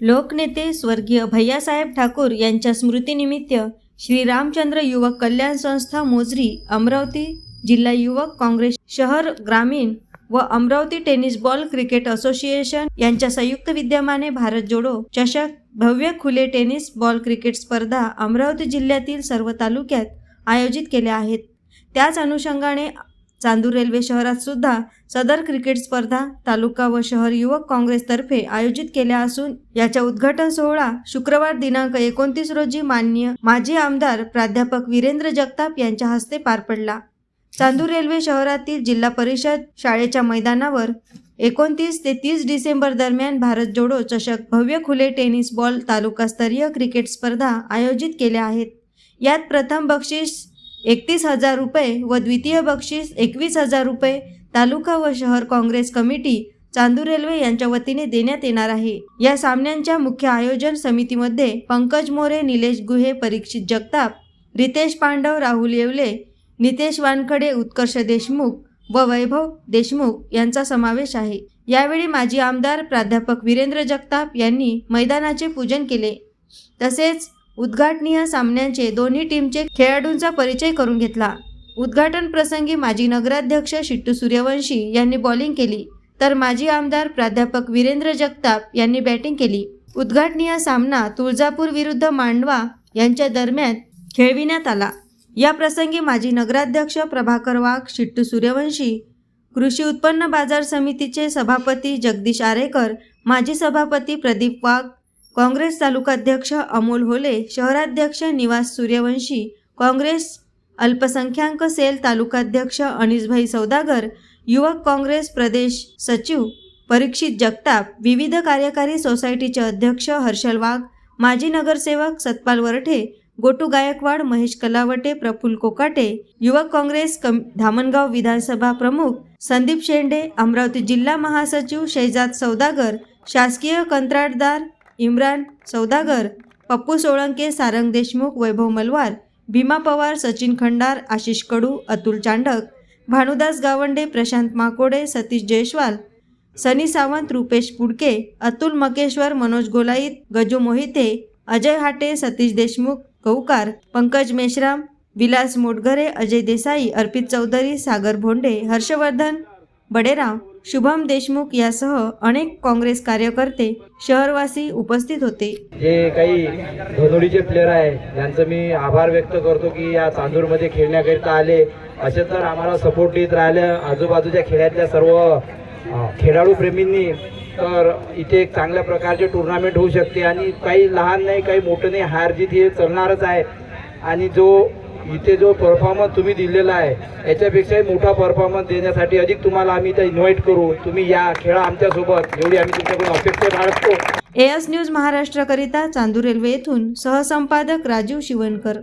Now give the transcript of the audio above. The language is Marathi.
लोकनेते स्वर्गीय भैयासाहेब ठाकूर यांच्या स्मृतीनिमित्त श्री रामचंद्र युवक कल्याण संस्था मोजरी अमरावती जिल्हा युवक काँग्रेस शहर ग्रामीण व Amravati tennis ball cricket association यांच्या संयुक्त विद्यमाने भारत जोडो चषक भव्य खुले टेनिस बॉल क्रिकेट स्पर्धा अमरावती जिल्ह्यातील सर्व तालुक्यात आयोजित केल्या आहेत. त्याच अनुषंगाने चांदूर रेल्वे शहरात सुद्धा सदर क्रिकेट स्पर्धा तालुका व शहर युवक काँग्रेसतर्फे आयोजित केल्या असून याच्या उद्घाटन सोहळा शुक्रवार दिनांक एकोणतीस रोजी मान्य माजी आमदार प्राध्यापक वीरेंद्र जगताप यांच्या हस्ते पार पडला. चांदूर रेल्वे शहरातील जिल्हा परिषद शाळेच्या मैदानावर एकोणतीस ते तीस डिसेंबर दरम्यान भारत जोडो चषक भव्य खुले टेनिस बॉल तालुकास्तरीय क्रिकेट स्पर्धा आयोजित केल्या आहेत. यात प्रथम बक्षीस एकतीस हजार रुपये व द्वितीय बक्षीस एकवीस हजार रुपये तालुका व शहर काँग्रेस कमिटी चांदूर रेल्वे यांच्या वतीने देण्यात येणार आहे. या सामन्यांच्या मुख्य आयोजन समितीमध्ये पंकज मोरे निलेश गुहे परीक्षित जगताप रितेश पांडव राहुल येवले नितेश वानखडे उत्कर्ष देशमुख व वैभव देशमुख यांचा समावेश आहे. यावेळी माजी आमदार प्राध्यापक वीरेंद्र जगताप यांनी मैदानाचे पूजन केले. तसेच उद्घाटनीय सामन्यांचे दोन्ही टीमचे खेळाडूंचा परिचय करून घेतला. उद्घाटन प्रसंगी माजी नगराध्यक्ष शिट्टू सूर्यवंशी यांनी बॉलिंग केली. तर माजी आमदार प्राध्यापक वीरेंद्र जगताप यांनी बॅटिंग केली. उद्घाटनीय सामना तुळजापूर विरुद्ध मांडवा यांच्या दरम्यान खेळविण्यात आला. या प्रसंगी माजी नगराध्यक्ष प्रभाकर वाघ शिट्टू सूर्यवंशी कृषी उत्पन्न बाजार समितीचे सभापती जगदीश आरेकर माजी सभापती प्रदीप वाघ काँग्रेस तालुकाध्यक्ष अमोल होले शहराध्यक्ष निवास सूर्यवंशी काँग्रेस अल्पसंख्याक सेल तालुकाध्यक्ष अनिसभाई सौदागर युवक काँग्रेस प्रदेश सचिव परीक्षित जगताप विविध कार्यकारी सोसायटीचे अध्यक्ष हर्षल वाघ माजी नगरसेवक सतपाल वरठे गोटू गायकवाड महेश कलावटे प्रफुल कोकाटे युवक काँग्रेस कम धामणगाव विधानसभा प्रमुख संदीप शेंडे अमरावती जिल्हा महासचिव शैजाद सौदागर शासकीय कंत्राटदार इम्रान सौदागर पप्पू सोळंके सारंग देशमुख वैभव मलवार भीमा पवार सचिन खंडार आशिष कडू अतुल चांडक भानुदास गावंडे प्रशांत माकोडे सतीश जयस्वाल सनी सावंत रुपेश पुडके अतुल मकेश्वर मनोज गोलाईत गजू मोहिते अजय हाटे सतीश देशमुख कौकार पंकज मेश्राम विलास मोटघरे अजय देसाई अर्पित चौधरी सागर भोंडे हर्षवर्धन बडेराव शुभम देशमुख यासह अनेक काँग्रेस कार्यकर्ते शहरवासी उपस्थित होते. जे काही धनोडीचे प्लेअर आहे. त्यांचं मी आभार व्यक्त करतो की या चांदूरमध्ये खेळण्याकरिता आले. असे तर आम्हाला सपोर्ट देत राहिल्या आजूबाजूच्या खेळातल्या सर्व खेळाडू प्रेमींनी. तर इथे एक चांगल्या प्रकारचे टुर्नामेंट होऊ शकते. आणि काही लहान नाही काही मोठं नाही. हार जीत हे चालणारच आहे. आणि जो इथे जो परफॉर्मन्स तुम्ही दिलेला आहे याच्यापेक्षाही मोठा परफॉर्मन्स देण्यासाठी अधिक तुम्हाला आम्ही इथे इन्व्हाइट करू. तुम्ही या खेळा आमच्यासोबत एवढी आम्ही तुमच्याकडून अपेक्षा बाळगतो. एस न्यूज महाराष्ट्राकरिता चांदूर रेल्वे येथून सहसंपादक राजीव शिवणकर.